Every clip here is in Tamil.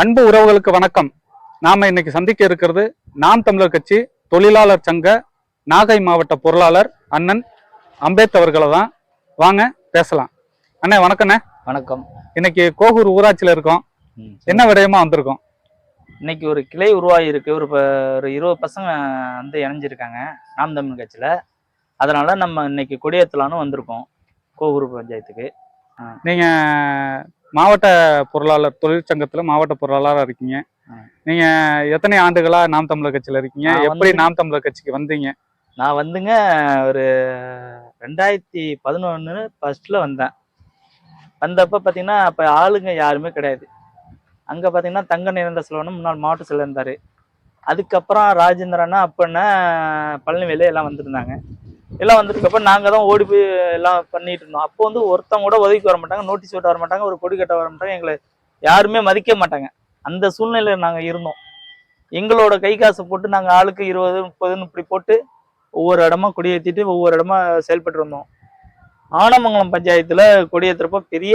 அன்பு உறவுகளுக்கு வணக்கம். நாம இன்னைக்கு சந்திக்க இருக்கிறது நாம் தமிழர் கட்சி தொழிலாளர் சங்க நாகை மாவட்ட பொருளாளர் அண்ணன் அம்பேத் அவர்களை தான். வாங்க பேசலாம். அண்ணே வணக்கண்ணே. வணக்கம். இன்னைக்கு கோகூர் ஊராட்சியில இருக்கோம். என்ன விடயமா வந்திருக்கோம்? இன்னைக்கு ஒரு கிளை உருவாகி இருக்கு. ஒரு ஒரு இருபது பசங்க வந்து இணைஞ்சிருக்காங்க நாம் தமிழ் கட்சியில. அதனால நம்ம இன்னைக்கு கொடியேற்றலான்னு வந்திருக்கோம் கோவூர் பஞ்சாயத்துக்கு. நீங்க மாவட்ட பொருளாளர் தொழிற்சங்கத்துல மாவட்ட பொருளாளரா இருக்கீங்க. நீங்க எத்தனை ஆண்டுகளா நாம் தமிழர் கட்சியில இருக்கீங்க? எப்படி நாம் தமிழர் கட்சிக்கு வந்தீங்க? நான் வந்துங்க ஒரு ரெண்டாயிரத்தி பதினொன்று ஃபர்ஸ்ட்ல வந்தேன். வந்தப்ப பார்த்தீங்கன்னா அப்போ ஆளுங்க யாருமே கிடையாது. அங்கே பார்த்தீங்கன்னா தங்க நிறந்த செல்வனும் முன்னாள் மாவட்ட செயலர் இருந்தார். அதுக்கப்புறம் ராஜேந்திரனா அப்பன்னா பழனிவேலு எல்லாம் வந்திருந்தாங்க. எல்லாம் வந்துருக்கப்ப நாங்கள் தான் ஓடி போய் எல்லாம் பண்ணிட்டு இருந்தோம். அப்போ வந்து ஒருத்தவங்க கூட உதவிக்கு வர மாட்டாங்க நோட்டீஸ் விட்டு வர மாட்டாங்க ஒரு கொடி கட்ட வர மாட்டாங்க எங்களை யாருமே மதிக்க மாட்டாங்க. அந்த சூழ்நிலையில் நாங்கள் இருந்தோம். எங்களோட கை காசு போட்டு நாங்கள் ஆளுக்கு இருபது முப்பதுன்னு இப்படி போட்டு ஒவ்வொரு இடமா கொடியேற்றிட்டு ஒவ்வொரு இடமா செயல்பட்டு இருந்தோம். ஆனமங்கலம் பஞ்சாயத்தில் கொடியேற்றுறப்ப பெரிய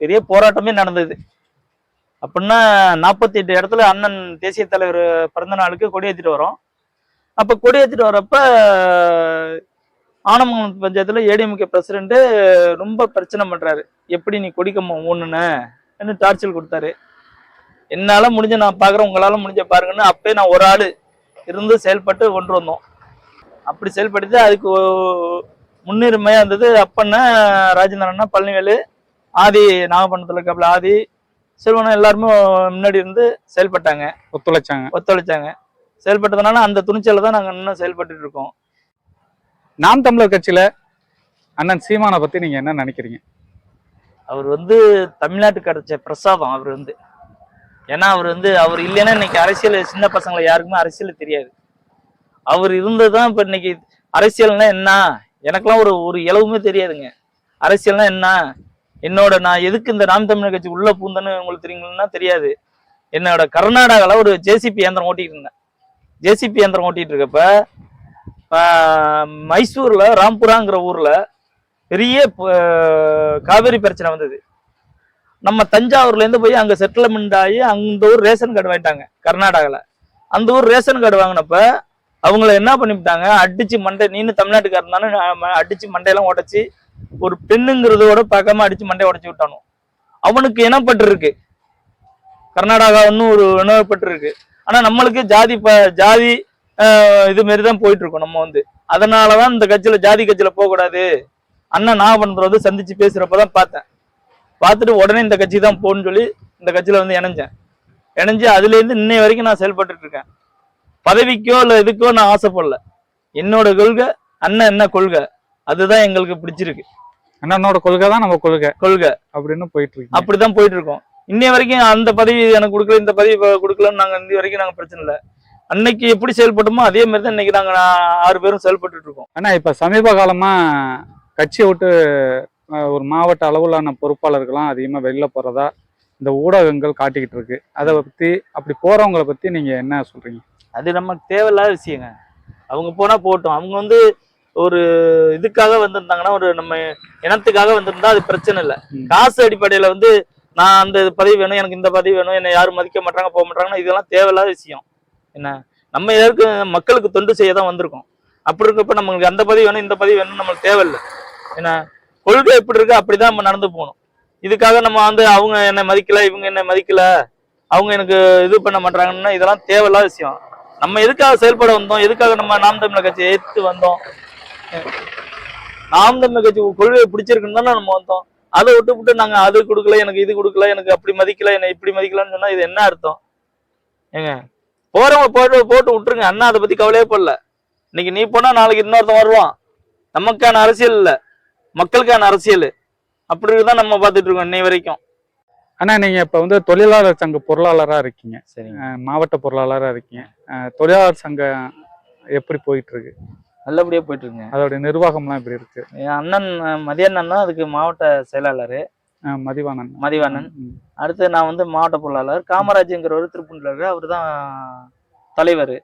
பெரிய போராட்டமே நடந்தது. அப்படின்னா நாற்பத்தி எட்டு இடத்துல அண்ணன் தேசிய தலைவர் பிறந்த நாளுக்கு கொடியேற்றிட்டு வரோம். அப்போ கொடியேற்றிட்டு வரப்ப ஆனமங்கலம் பஞ்சாயத்துல ஏடிஎம்கே பிரசிடண்ட் ரொம்ப பிரச்சனை பண்றாரு. எப்படி நீ கொடிக்கம்பம் ஊனுன்னு டார்ச்சல் கொடுத்தாரு? என்னால முடிஞ்ச நான் பாக்குறேன் உங்களால முடிஞ்ச பாருங்கன்னு அப்பயே நான் ஒரு ஆளு இருந்து செயல்பட்டு கொண்டு வந்தோம். அப்படி செயல்படுத்தி அதுக்கு முன்னுரிமையா இருந்தது அப்பன்னா ராஜேந்திரன்னா பழனிவேலு ஆதி நாகப்பட்டினத்துல இருக்காப்புல ஆதி செல்வனம் எல்லாருமே முன்னாடி இருந்து செயல்பட்டாங்க. ஒத்துழைச்சாங்க. ஒத்துழைச்சாங்க. செயல்பட்டதுனால அந்த துணிச்சல தான் நாங்க இன்னும் செயல்பட்டு இருக்கோம். நாம் தமிழர் கட்சியில அண்ணன் சீமானை பத்தி நீங்க என்ன நினைக்கிறீங்க? அவர் வந்து தமிழ்நாட்டுக்கு கிடைச்ச பிரசாதம் அவர் வந்து. ஏன்னா அவர் வந்து அவர் இல்லைன்னா இன்னைக்கு அரசியல் சின்ன பசங்களை யாருக்குமே அரசியல் தெரியாது. அவர் இருந்ததுதான் இப்ப இன்னைக்கு அரசியல்னா என்ன? எனக்கெல்லாம் ஒரு ஒரு இளவுமே தெரியாதுங்க. அரசியல்னா என்ன? என்னோட நான் எதுக்கு இந்த நாம் தமிழர் கட்சி உள்ள பூந்தன்னு உங்களுக்கு தெரியுங்களா? தெரியாது. என்னோட கர்நாடகாவில் ஒரு ஜேசிபி இயந்திரம் ஓட்டிட்டு இருந்தேன். ஜேசிபி இயந்திரம் ஓட்டிட்டு இருக்கப்ப மைசூர்ல ராம்புராங்கிற ஊர்ல பெரிய காவேரி பிரச்சனை வந்தது. நம்ம தஞ்சாவூர்ல இருந்து போய் அங்க செட்டில்மெண்ட் ஆகி அந்த ஊர் ரேஷன் கார்டு வாங்கிட்டாங்க கர்நாடகாவில் அந்த ஊர் ரேஷன் கார்டு வாங்கினப்ப அவங்கள என்ன பண்ணிவிட்டாங்க? அடிச்சு மண்டை நீனு தமிழ்நாட்டுக்காரர் தானே அடித்து அடிச்சு மண்டையெல்லாம் உடச்சி ஒரு பெண்ணுங்கிறதோட பார்க்காம அடிச்சு மண்டையை உடைச்சு விட்டானோ? அவனுக்கு இனப்பட்டு இருக்கு கர்நாடகா ஒன்றும் ஒரு இனப்பட்டு இருக்கு ஆனா நம்மளுக்கு ஜாதி ப ஜாதி இது மாரி தான் போயிட்டு இருக்கோம் நம்ம வந்து. அதனாலதான் இந்த கட்சியில ஜாதி கட்சியில போக கூடாது அண்ணன் நாகப்பட்டினத்துல வந்து சந்திச்சு பேசுறப்பதான் பார்த்தேன். பார்த்துட்டு உடனே இந்த கட்சி தான் போன்னு சொல்லி இந்த கட்சியில வந்து இணைஞ்சேன். இணைஞ்சு அதுல இருந்து இன்னை வரைக்கும் நான் செயல்பட்டுட்டு இருக்கேன். பதவிக்கோ இல்ல இதுக்கோ நான் ஆசைப்படல. என்னோட கொள்கை அண்ணன் என்ன கொள்கை? அதுதான் எங்களுக்கு பிடிச்சிருக்கு. அண்ணனோட கொள்கை தான் நம்ம கொள்கை. கொள்கை. அப்படின்னு போயிட்டு இருக்கு அப்படிதான் போயிட்டு இருக்கோம் இன்னை வரைக்கும் அந்த பதவி எனக்கு கொடுக்கல இந்த பதவி கொடுக்கலன்னு நாங்க இன்னி வரைக்கும் நாங்க பிரச்சனை இல்லை. அன்னைக்கு எப்படி செயல்பட்டோமோ அதே மாதிரி தான் இன்னைக்கு நாங்க நா- ஆறு பேரும் செயல்பட்டு இருக்கோம். ஆனா இப்ப சமீப காலமா கட்சியை விட்டு ஒரு மாவட்ட அளவிலான பொறுப்பாளர்கள்லாம் அதிகமா வெளில போறதா இந்த ஊடகங்கள் காட்டிக்கிட்டு இருக்கு. அதை பத்தி அப்படி போறவங்கள பத்தி நீங்க என்ன சொல்றீங்க? அது நமக்கு தேவையில்லாத விஷயங்க. அவங்க போனா போகட்டும் அவங்க வந்து ஒரு இதுக்காக வந்திருந்தாங்கன்னா ஒரு நம்ம இனத்துக்காக வந்திருந்தா அது பிரச்சனை இல்லை. காசு அடிப்படையில வந்து நான் அந்த பதவி வேணும் எனக்கு இந்த பதவி வேணும் என்னை யாரும் மதிக்க மாட்டாங்க போக மாட்டாங்கன்னா இதெல்லாம் தேவையில்லாத விஷயம். என்ன? நம்ம எதற்கு மக்களுக்கு தொண்டு செய்ய தான் வந்திருக்கோம். அப்படி இருக்கப்ப நம்மளுக்கு அந்த பதவி வேணும் இந்த பதவி வேணும் நம்மளுக்கு தேவையில்லை. என்ன? கொள்கை எப்படி இருக்கு அப்படிதான் நம்ம நடந்து போகணும். இதுக்காக நம்ம வந்து அவங்க என்னை மதிக்கல இவங்க என்னை மதிக்கல அவங்க எனக்கு இது பண்ண மாட்டாங்கன்னா இதெல்லாம் தேவையில்லாத விஷயம். நம்ம எதுக்காக செயல்பட வந்தோம்? எதுக்காக நம்ம நாம் தமிழர் கட்சியை ஏற்று வந்தோம்? நாம் தமிழர் கட்சி கொள்கையை பிடிச்சிருக்குன்னு தானே நம்ம வந்தோம். அதை விட்டு விட்டு நாங்க அது கொடுக்கல எனக்கு இது கொடுக்கல எனக்கு அப்படி மதிக்கல என்னை இப்படி மதிக்கலன்னு சொன்னா இது என்ன அர்த்தம்? ஏங்க? போறவங்க போட்டு போட்டு விட்டுருங்க. அண்ணா அதை பத்தி கவலையே படல. இன்னைக்கு நீ போனா நாளைக்கு இன்னொருத்தன் வருவான். நமக்கான அரசியல் இல்ல. மக்களுக்கான அரசியல். அப்படி தான் நம்ம பார்த்துட்டு இருக்கோம் இன்னை வரைக்கும். ஆனா நீங்க இப்ப வந்து தொழிலாளர் சங்க பொருளாளரா இருக்கீங்க. சரிங்க. அஹ், மாவட்ட பொருளாளரா இருக்கீங்க. தொழிலாளர் சங்கம் எப்படி போயிட்டு இருக்கு நல்லபடியா போயிட்டு இருக்குங்க அதோட நிர்வாகம்லாம் எப்படி இருக்கு? என் அண்ணன் மதியண்ணன் தான் அதுக்கு மாவட்ட செயலாளர். மதிவாணன் மதிவாணன். அடுத்து நான் வந்து மாவட்ட பொருளாளர் காமராஜ்ங்கிறவர் திருப்பூர்ல அவர் தான் தலைவர்.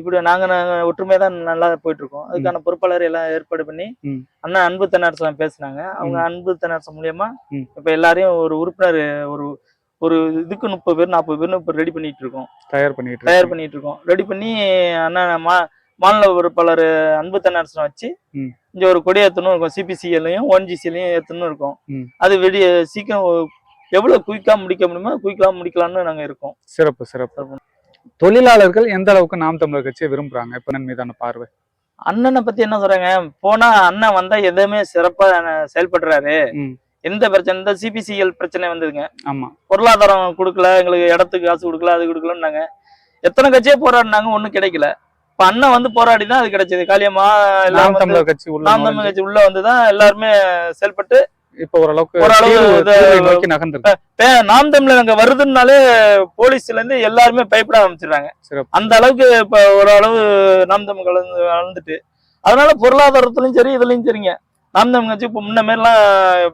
இப்படி நாங்க ஒற்றுமையா தான் நல்லா போயிட்டு இருக்கோம் அதுக்கான பொறுப்பாளர் எல்லாம் ஏற்பாடு பண்ணி. அண்ணா அன்பு தென்னரசம் பேசினாங்க அவங்க அன்பு தென்னரசம் மூலியமா. இப்ப எல்லாரையும் ஒரு உறுப்பினர் ஒரு ஒரு இதுக்கு முப்பது பேர் நாற்பது பேர்னு இப்போ ரெடி பண்ணிட்டு இருக்கோம் தயார் பண்ணிட்டு தயார். பண்ணிட்டு இருக்கோம் ரெடி பண்ணி அண்ணன் மா மாநில உறுப்பாளர் அன்பு தென்னரசனை வச்சு. இங்க ஒரு கொடி ஏத்தணும் இருக்கும். சிபிசிஎல்லையும் ஓன்ஜிசிலையும் ஏத்தணும் இருக்கும். அது வெடி சீக்கிரம் எவ்வளவு குயிக்கா முடிக்க முடியுமோ குயிக்கா முடிக்கலாம்னு நாங்க இருக்கோம். சிறப்பு சிறப்பு. தொழிலாளர்கள் எந்த அளவுக்கு நாம் தமிழர் கட்சியை விரும்புறாங்க? இப்ப மீதான பார்வை. அண்ணனை பத்தி என்ன சொல்றாங்க? போனா அண்ணன் வந்தா எதுவுமே சிறப்பா செயல்படுறாரு. எந்த பிரச்சனை இந்த சிபிசிஎல் பிரச்சனை வந்ததுங்க. ஆமா. பொருளாதாரம் கொடுக்கல எங்களுக்கு இடத்துக்கு காசு கொடுக்கல அது கொடுக்கலன்னாங்க. எத்தனை கட்சியே போராடினாங்க ஒண்ணும் கிடைக்கல. இப்ப அண்ணன் வந்து போராடி தான் அது கிடைச்சது. காளியம்மா எல்லாம் தமிழர் கட்சி உள்ள நாம் தமிழ் நுழைஞ்சு கட்சி உள்ள வந்துதான் எல்லாருமே செயல்பட்டு இப்ப ஓரளவுக்கு ஓரளவு நோக்கி பே- நாம் தமிழர் அங்க வருதுன்னாலே போலீஸ்ல இருந்து எல்லாருமே பயப்பட ஆரம்பிச்சிடுறாங்க. அந்த அளவுக்கு இப்ப ஓரளவு நாம் தமிழ் கலந்து வளர்ந்துட்டு. அதனால பொருளாதாரத்துலயும் சரி இதுலயும் சரிங்க. நாம் தமிழ் கட்சி இப்ப முன்ன மாதிரிலாம்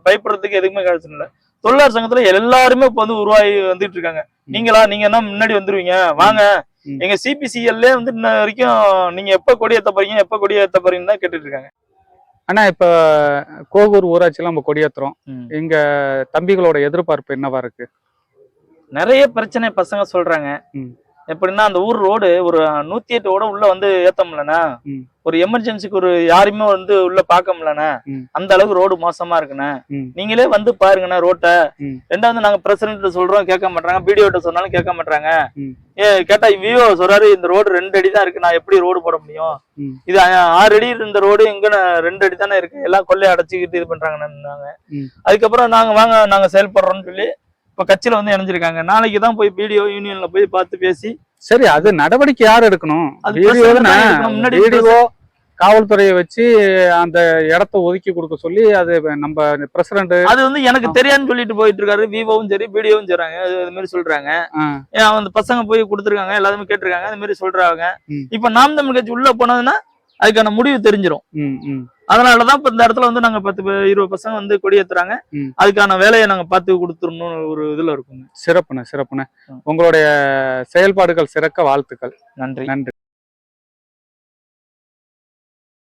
பயப்படுறதுக்கு எதுக்குமே கிடைச்சது இல்ல. தொழிலாளர் சங்கத்துல எல்லாருமே இப்ப வந்து உருவாகி வந்துட்டு இருக்காங்க. நீங்களா நீங்க என்ன முன்னாடி வந்துருவீங்க? வாங்க. எங்க சிபிசிஎல்லே வந்து இன்ன வரைக்கும் நீங்க எப்ப கொடி ஏத்த போறீங்க எப்ப கொடி ஏத்த போறீங்கன்னு தான் கேட்டுட்டு இருக்காங்க ஆனா இப்ப கோகூர் ஊராட்சியில நம்ம கொடியேத்துறோம் இங்க தம்பிகளோட எதிர்பார்ப்பு என்னவா இருக்கு? நிறைய பிரச்சனை பசங்க சொல்றாங்க. எப்படின்னா அந்த ஊர் ரோடு ஒரு நூத்தி எட்டு ஓட உள்ள வந்து ஏத்த முடியலண்ணா ம். ஒரு எமர்ஜென்சிக்கு ஒரு யாரையுமே வந்து உள்ள பார்க்க முடியலண்ணா. அந்த அளவுக்கு ரோடு மோசமா இருக்குண்ணே. நீங்களே வந்து பாருங்கண்ணா ரோட்டை. ரெண்டாவது நாங்க பிரசிடென்ட் சொல்றோம் கேட்க மாட்டாங்க பிடிஓட்ட சொன்னாலும் கேட்க மாட்டாங்க. ஏ கேட்டா விவோ சொல்றாரு இந்த ரோடு ரெண்டு அடி தான் இருக்கு நான் எப்படி ரோடு போட முடியும். இது ஆறு அடி இருந்த ரோடு எங்க ரெண்டு அடி தானே இருக்கு எல்லாம் கொள்ளைய அடைச்சிக்கிட்டு இது பண்றாங்கன்னாங்க ம். அதுக்கப்புறம் நாங்க வாங்க நாங்க செயல்படுறோம்னு சொல்லி இப்ப கட்சியில வந்து இணைஞ்சிருக்காங்க. நாளைக்கு தான் போய் பிடிஓ யூனியன்ல போய் பார்த்து பேசி சரி அது நடவடிக்கை யார் எடுக்கணும்? வீடியோ காவல்துறையை வச்சு அந்த இடத்த ஒதுக்கி கொடுக்க சொல்லி அது நம்ம பிரசிடண்ட் அது வந்து எனக்கு தெரியாதுன்னு சொல்லிட்டு போயிட்டு இருக்காரு. விவோவும் சரி பிடிஓவும் சொல்றாங்க அது மாதிரி சொல்றாங்க. அந்த பசங்க போய் கொடுத்துருக்காங்க எல்லாருமே கேட்டிருக்காங்க. அது மாதிரி சொல்றாங்க. இப்ப நாம் தமிழ் கட்சி உள்ள போனதுன்னா அதுக்கான முடிவு தெரிஞ்சிரும். ம் ம். அதனாலதான் இப்ப இந்த இடத்துல வந்து நாங்க பத்து இருபது பசங்க வந்து கொடியேத்துறாங்க. அதுக்கான வேலையை நாங்க பார்த்து கொடுத்துடணும்னு ஒரு இதுல இருக்குங்க. சிறப்புண்ணே சிறப்புண்ணே. உங்களுடைய செயல்பாடுகள் சிறக்க வாழ்த்துக்கள். நன்றி. நன்றி.